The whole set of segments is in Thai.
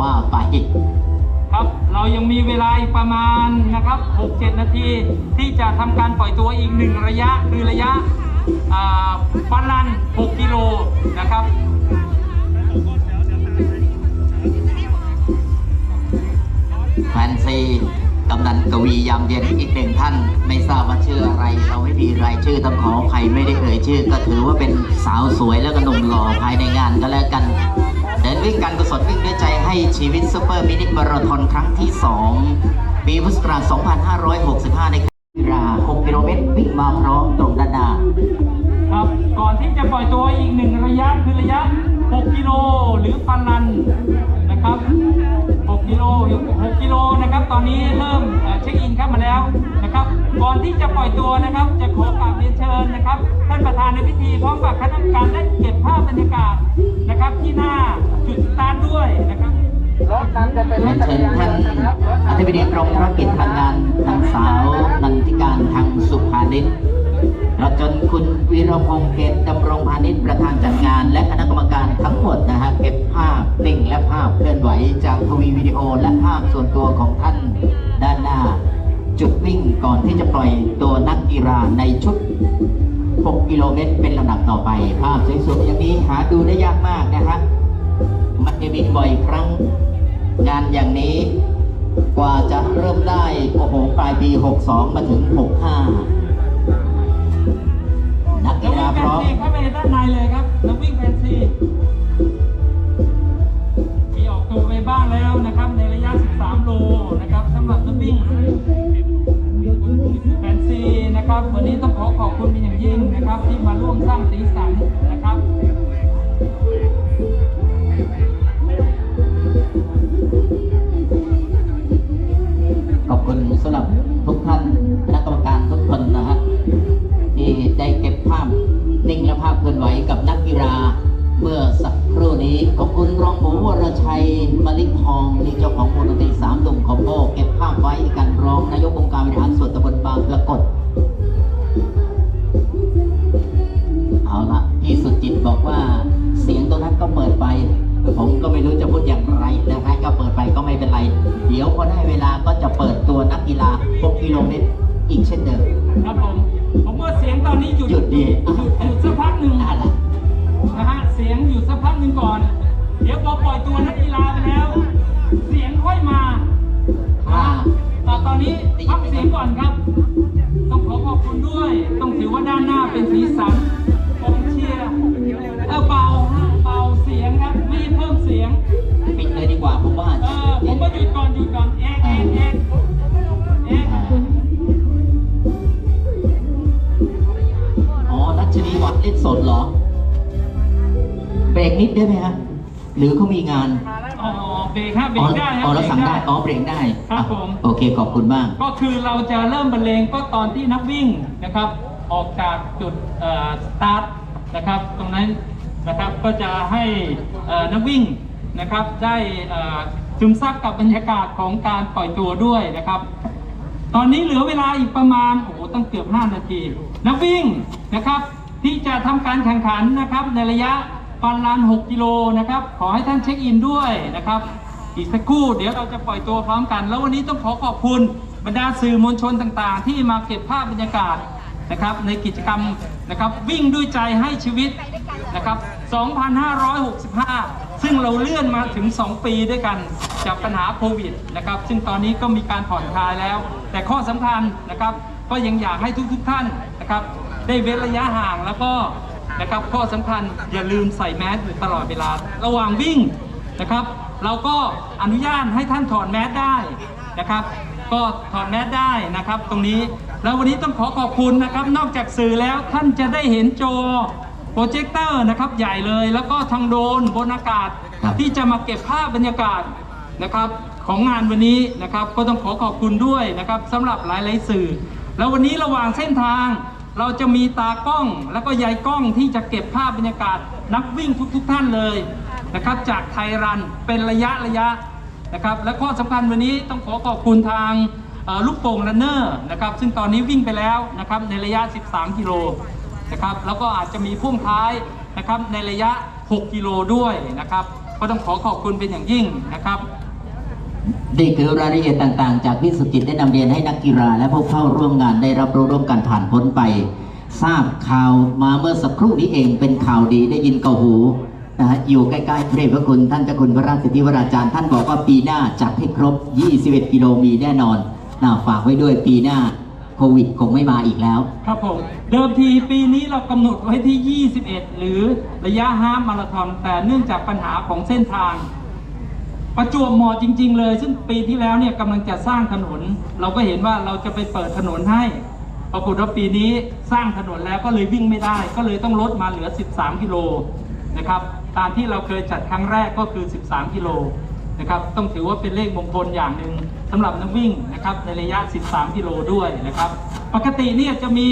ว่าไปครับเรายังมีเวลาอีกประมาณนะครับ 6-7 นาทีที่จะทำการปล่อยตัวอีกหนึ่งระยะคือระยะอ่าฟันลัน 6 กิโลนะครับแฟนซีกำนันกวียามเย็นอีกหนึ่งท่าน ไม่ทราบว่าชื่ออะไร เราไม่มีรายชื่อต้องขออภัยไม่ได้เอ่ยชื่อ ก็ถือว่าเป็นสาวสวยแล้วก็หนุ่มหล่อภายในงานก็แล้วกันเดิน วิ่งการกุศลวิ่งด้วยใจให้ชีวิตซูเปอร์มินิมาราธอนครั้งที่ 2 ปีพุทธศักราช 2565 ในกีฬา6กิโลเมตรวิ่งมาพร้อมตรงด้านหน้าครับก่อนที่จะปล่อยตัวอีกหนึ่งระยะคือระยะ 6 กิโลหรือฟันลันนะครับ 6 กิโล 6 กิโล ตอนนี้เริ่มเอ่อเช็คอินเข้ามาแล้วนะครับ ก่อนที่จะปล่อยตัวนะครับ จะขอกราบเรียนเชิญนะครับ ท่านประธานในพิธีพร้อมกับคณะกรรมการได้เก็บภาพบรรยากาศนะครับ ที่หน้าจุดสตาร์ทด้วยนะครับรถนั้นจะเป็นรเรียถนจักเชิรญยานท่านนะครับรถอธิบดีกรมธุรกิจทางงานนางสาวนันทิการทางสุภานิชเราจนคุณวีรพงษ์เกต ก่อนที่จะปล่อยตัวนักกีฬาในชุด 6 กิโลเมตรเป็นลำดับต่อไป ภาพสวยๆอย่างนี้หาดูได้ยากมากนะฮะมันจะมีบ่อยครั้งงานอย่างนี้กว่าจะเริ่มได้ โอ้โห ปลายปี 62 มาถึง 65 นักกีววิ่ฬางแฟพนร้อมซีเข้าไปด้านในเลยครับแล้ววิ่งแฟนซีมีออกตัวไปบ้างแล้วนะครับ ในระยะ 13 โลนะครับสำหรับนักวิ่ง วันนี้ต้องขอขอบคุณเป็นอย่างยิ่งนะครับ ที่มาร่วมสร้างสีสันนะครับขอบคุณสำหรับทุกท่านคณะกรรมการทุกคนนะฮะที่ได้เก็บภาพนิ่งและภาพเคลื่อนไหวกับนักกีฬาเมื่อสักครู่นี้ขอบคุณรองหมูวรชัยมลิกทองนี่เจ้าของมูลนิธิสามดุมของโบเก็บภาพไว้กันรองนายกองค์การบริหาร ปิดไปก็ไม่เป็นไร เดี๋ยวพอได้เวลาก็จะเปิดตัวนักกีฬา6กิโลเมตรอีกเช่นเดิม ครับผม ผมว่าเสียงตอนนี้หยุดหยุดดี หยุดหยุดสักพักหนึ่งอะละนะฮะ เสียงหยุดสักพักหนึ่งก่อน เดี๋ยวพอปล่อยตัวนักกีฬาไปแล้ว เสียงค่อยมาถ้าแต่ตอนนี้พักเสียงก่อนครับ ต้องขอขอบคุณด้วย ต้องถือว่าด้านหน้าเป็นสีสัน นิดได้ไหมฮะหรือเขามีงานอ๋อเบรกฮะเบรอ๋อกได้ฮะอ๋อเราบกสั่งได้อ๋อเบรกได้ครับผม โอเคขอบคุณมาก ก็คือเราจะเริ่มบรรเลงก็ตอนที่นักวิ่งนะครับ ออกจากจุดเอ่อสตาร์ทนะครับ ตรงนั้นนะครับก็จะให้เอ่อนักวิ่งนะครับได้เอ่อซึมซับกับบรรยากาศของการปล่อยตัวด้วยนะครับ ตอนนี้เหลือเวลาอีกประมาณโอ้โหตั้งเกือบ 5 นาที นักวิ่งนะครับที่จะทำการแข่งขันนะครับในระยะ ปันลาน6กิโลนะครับ ขอให้ท่านเช็คอินด้วยนะครับ อีกสักครู่เดี๋ยวเราจะปล่อยตัวพร้อมกัน แล้ววันนี้ต้องขอขอบคุณบรรดาสื่อมวลชนต่างๆ ที่มาเก็บภาพบรรยากาศนะครับในกิจกรรมนะครับวิ่งด้วยใจให้ชีวิตนะครับ 2,565 ซึ่งเราเลื่อนมาถึง 2 ปีด้วยกันจากปัญหาโควิดนะครับ ซึ่งตอนนี้ก็มีการผ่อนคลายแล้ว แต่ข้อสำคัญนะครับ ก็ยังอยากให้ทุกๆท่านนะครับ ได้เว้นระยะห่างแล้วก็ นะครับข้อสำคัญอย่าลืมใส่แมสตลอดเวลา ระหว่างวิ่งนะครับ เราก็อนุญาตให้ท่านถอดแมสได้นะครับ ก็ถอดแมสได้นะครับ ตรงนี้แล้ววันนี้ต้องขอขอบคุณนะครับ นอกจากสื่อแล้วท่านจะได้เห็นจอโปรเจคเตอร์นะครับใหญ่เลย แล้วก็ทางโดนบนอากาศที่จะมาเก็บภาพบรรยากาศนะครับของงานวันนี้นะครับ ก็ต้องขอขอบคุณด้วยนะครับสำหรับหลาย ๆ สื่อ แล้ววันนี้ระหว่างเส้นทาง เราจะมีตากล้องแล้วก็ยายกล้องที่จะเก็บภาพบรรยากาศนักวิ่งทุกๆท่านเลยนะครับ จากไทยรันเป็นระยะระยะนะครับ และข้อสำคัญวันนี้ต้องขอขอบคุณทางลูกโป่งรันเนอร์นะครับซึ่งตอนนี้วิ่งไปแล้วนะครับในระยะ 13 กิโลนะครับแล้วก็อาจจะมีพ่วงท้ายนะครับในระยะ 6 กิโลด้วยนะครับ ก็ต้องขอขอบคุณเป็นอย่างยิ่งนะครับ นี่คือรายละเอียดต่างๆ จากพี่สุจิตได้นำเรียนให้นักกีฬา และผู้เข้าร่วมงานได้รับรู้ร่วมกันผ่านพ้นไป ทราบข่าวมาเมื่อสักครู่นี้เองเป็นข่าวดีได้ยินเกาหูนะฮะอยู่ใกล้ๆพระเดชพระคุณท่านเจ้าคุณพระราชสิทธิวราจารย์ท่านบอกว่าปีหน้าจัดให้ครบ 21 กิโลมีแน่นอนนะฝากไว้ด้วยปีหน้าโควิดคงไม่มาอีกแล้ว ครับผม เดิมทีปีนี้เรากำหนดไว้ที่ 21 หรือระยะฮาล์ฟมาราธอนแต่เนื่องจากปัญหาของเส้นทาง ประจวบเหมาะจริง ๆ เลย ซึ่งปีที่แล้วเนี่ยกำลังจะสร้างถนน เราก็เห็นว่าเราจะไปเปิดถนนให้ ปรากฏว่าปีนี้สร้างถนนแล้วก็เลยวิ่งไม่ได้ ก็เลยต้องลดมาเหลือ 13 กิโลนะครับตามที่เราเคยจัดครั้งแรกก็คือ 13 กิโลนะครับต้องถือว่าเป็นเลขมงคลอย่างหนึ่งสำหรับนักวิ่งนะครับในระยะ 13 กิโลด้วยนะครับ ปกติเนี่ยจะมี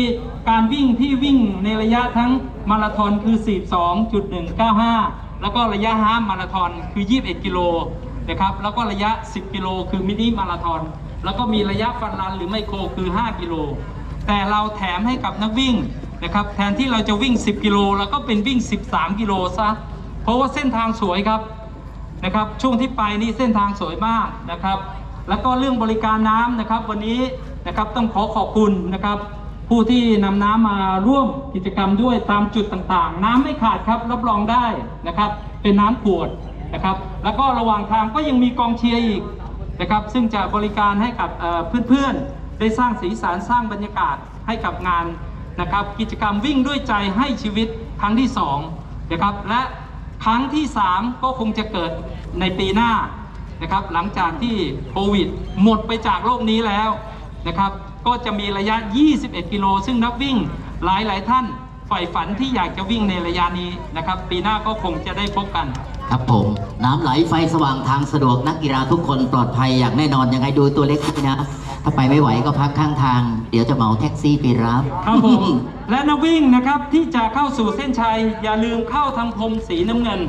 การวิ่งที่วิ่งในระยะทั้งมาราธอนคือ 42.195 แล้วก็ระยะฮาล์ฟมาราธอนคือ 21 กิโล นะครับ แล้วก็ระยะ 10 กิโลคือมินิมาราธอนแล้วก็มีระยะฟันรันหรือไมโครคือ 5 กิโล แต่เราแถมให้กับนักวิ่งนะครับ แทนที่เราจะวิ่ง 10 กิโลเราก็เป็นวิ่ง 13 กิโลซะ เพราะว่าเส้นทางสวยครับนะครับ ช่วงที่ไปนี่เส้นทางสวยมากนะครับ แล้วก็เรื่องบริการน้ำนะครับ วันนี้นะครับต้องขอขอบคุณนะครับ ผู้ที่นำน้ำมาร่วมกิจกรรมด้วยตามจุดต่างๆ น้ำไม่ขาดครับรับรองได้นะครับ เป็นน้ำขวด นะครับ แล้วก็ระหว่างทางก็ยังมีกองเชียร์อีกนะครับ ซึ่งจะบริการให้กับเพื่อนๆ ได้สร้างสีสันสร้างบรรยากาศให้กับงานนะครับ กิจกรรมวิ่งด้วยใจให้ชีวิตครั้งที่สองนะครับ และครั้งที่ 3 ก็คงจะเกิดในปีหน้านะครับ หลังจากที่โควิดหมดไปจากโลกนี้แล้วนะครับ ก็จะมีระยะ 21 กิโล ซึ่งนักวิ่งหลายๆท่าน ใฝ่ฝันที่อยากจะวิ่งในระยะนี้นะครับ ปีหน้าก็คงจะได้พบกัน ครับผม น้ำไหลไฟสว่างทางสะดวกนักกีฬาทุกคนปลอดภัยอย่างแน่นอนยังไงดูตัวเล็กนี่นะถ้าไปไม่ไหวก็พักข้างทาง เดี๋ยวจะเหมาแท็กซี่ไปรับครับผมและนักวิ่งนะครับที่จะเข้าสู่เส้นชัยอย่าลืมเข้าทางพรมสีน้ำเงิน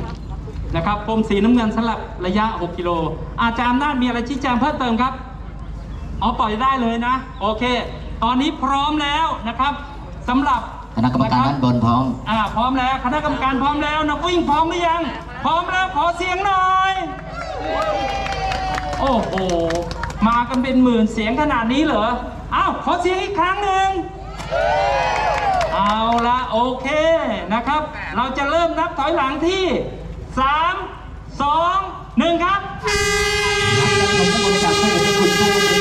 นะครับพรมสีน้ำเงินสำหรับระยะ 6 กิโล อาจารย์อำนาจมีอะไรชี้แจงเพิ่มเติมครับอ๋อปล่อยได้เลยนะ โอเค ตอนนี้พร้อมแล้วนะครับสำหรับค ณะกรรมการด้านบนพร้อม อ่าพร้อมแล้วคณะกรรมการพร้อมแล้วนักวิ่งพร้อมหรือยัง พร้อมแล้วขอเสียงหน่อย โอ้โหมากันเป็นหมื่นเสียงขนาดนี้เหรออ้าวขอเสียงอีกครั้งหนึ่งเอาละโอเคนะครับ เราจะเริ่มนับถอยหลังที่ 3 2 1 ครับผมทุกคนจากพระเดชพระคุณผู้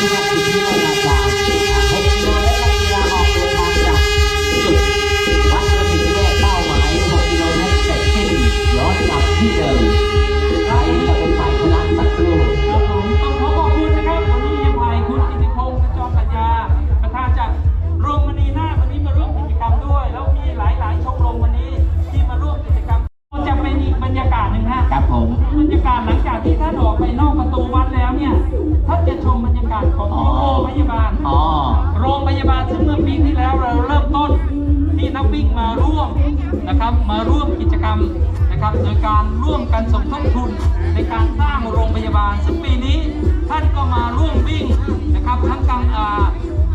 นะครับ โดยการร่วมกันสมทบทุนในการสร้างโรงพยาบาล ซึ่งปีนี้ท่านก็มาร่วมวิ่งนะครับทั้งกำอ่า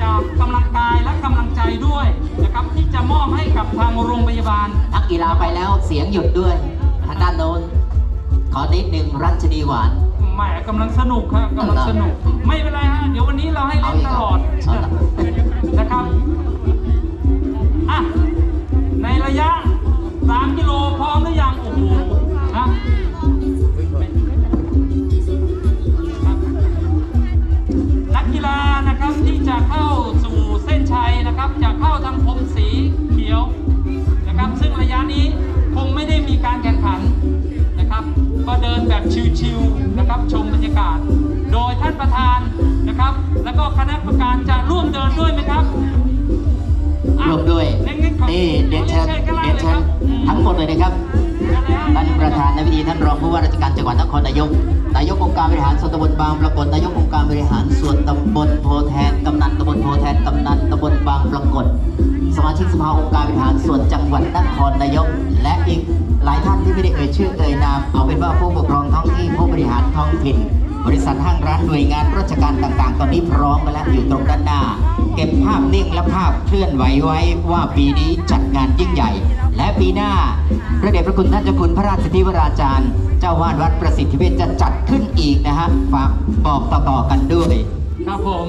จากกำลังกายและกำลังใจด้วยนะครับที่จะมอบให้กับทางโรงพยาบาลนักกีฬาไปแล้วเสียงหยุดด้วยทางด้านโน้นขอนิดหนึ่งรัชนีหวานแหมกำลังสนุกครับกำลังสนุก ไม่เป็นไรฮะเดี๋ยววันนี้เราให้เล่นตลอดเอาอีกครับนะครับ ชิวๆนะครับชมบรรยากาศ โดยท่านประธานนะครับ แล้วก็คณะกรรมการจะร่วมเดินด้วยไหมครับอะร่วมด้วยงั้นๆขอนี่เดียนเชิญข้างล่างเดียนเลยเชิคญรับอืมทั้งหมดเลยนะครับท่านประธานในพิธีท่านรองผู้ว่าราชการจังหวัดนครนายก นายกองค์การบริหารส่วนตำบลบางปรากฏนายกองค์การบริหารส่วนตำบลโพแทนกำนันตำบลโพแทนกำนันตำบลบางปรากฏ สมาชิกสภาองค์การบริหารส่วนจังหวัดนครนายก และอีกหลายท่านที่ไม่ได้เอ่ยชื่อเอ่ยนามเอาเป็นว่าผู้ปกครองท้องที่ผู้บริหารท้องถิ่น บริษัทห้างร้านหน่วยงานราชการต่างๆ ตอนนี้พร้อมกันแล้วอยู่ตรงด้านหน้า เก็บภาพนิ่งและภาพเคลื่อนไหวไว้ว่าปีนี้จัดงานยิ่งใหญ่ และปีหน้าพระเดชพระคุณท่านเจ้าคุณพระราชสิทธิวราจารย์ เจ้าวาดวัดประสิทธิเวชจะจัดขึ้นอีกนะฮะฝากบอกต่อๆกันด้วย ครับผม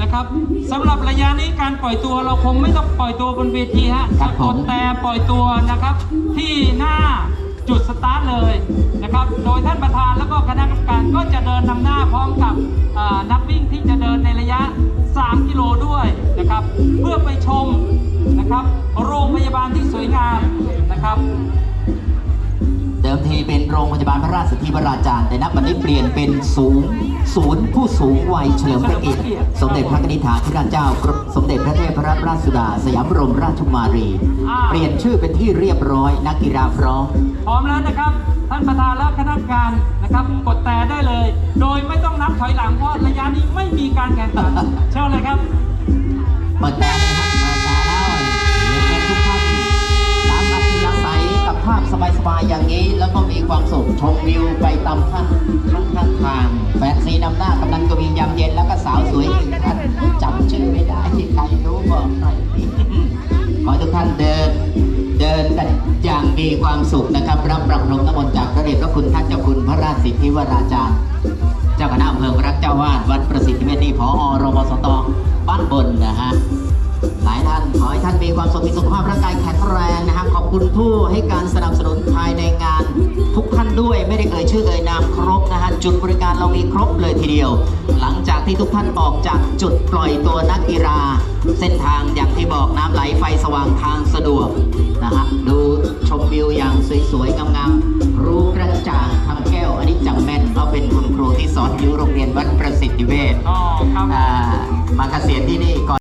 นะครับสำหรับระยะนี้การปล่อยตัวเราคงไม่ต้องปล่อยตัวบนเวทีฮะครับผม กดแต่ปล่อยตัวนะครับ ที่หน้าจุดสตาร์ทเลยนะครับ โดยท่านประธานแล้วก็คณะกรรมการก็จะเดินนำหน้าพร้อมกับอ่านักวิ่งที่จะเดินในระยะ 3 กิโลด้วยนะครับ เพื่อไปชมนะครับ โรงพยาบาลที่สวยงามนะครับเดิมทีเป็นโรงพยาบาลพระราชสิทธิวราจารย์แต่นับวันนี้เปลี่ยนเป็นศูนย์ศูนย์ผู้สูงวัยเฉลิมพระเกียรติสมเด็จพระนิธิถาธิราชเจ้า สมเด็จพระเทพรัตนราชสุดา สยามรมราชกุมารี เปลี่ยนชื่อเป็นที่เรียบร้อยนักกีฬาพร้อมพร้อมแล้วนะครับ ท่านประธานและคณะกรรมการนะครับกดแต่ได้เลย โดยไม่ต้องนับถอยหลังเพราะระยะนี้ไม่มีการแข่งขันเชิญเลยครับเปิดแต่เลยครับ ภาพสบายๆอย่างนี้ แล้วก็มีความสุขชมวิวไปตามท่านทั้งข้างทางแฟนซีนำหน้ากำนันกวียามเย็นแล้วก็สาวสวยอีกท่านจำชื่อไม่ได้ใครรู้บอกหน่อยขอทุกท่านเดินเดินกันอย่างมีความสุขนะครับ รับประพรมน้ำมนต์จากพระเดชพระคุณท่านเจ้าคุณพระราชสิทธิวราจารย์เจ้าคณะอำเภอพระเจ้าวาดวัดประสิทธิเวชนี่พอรมสตบ้านบนนะฮะ หลายท่านขอให้ท่านมีความสุขมีสุขภาพร่างกายแข็งแรงนะฮะขอบคุณผู้ให้การสนับสนุนภายในงาน ทุกท่านด้วยไม่ได้เอ่ยชื่อเอ่ยนามครบนะฮะจุดบริการเรามีครบเลยทีเดียว หลังจากที่ทุกท่านออกจากจุดปล่อยตัวนักกีฬาเส้นทางอย่างที่บอกน้ำไหลไฟสว่างทางสะดวกนะฮะดูชมวิวอย่างสวยๆงามๆรู้กระจ่างคำแก้วอันนี้จำแม่นเขาเป็นคุณครูที่สอนอยู่โรงเรียนวัดประสิทธิเวชอ๋อครับอ่ามาเกษียณที่นี่ก่อน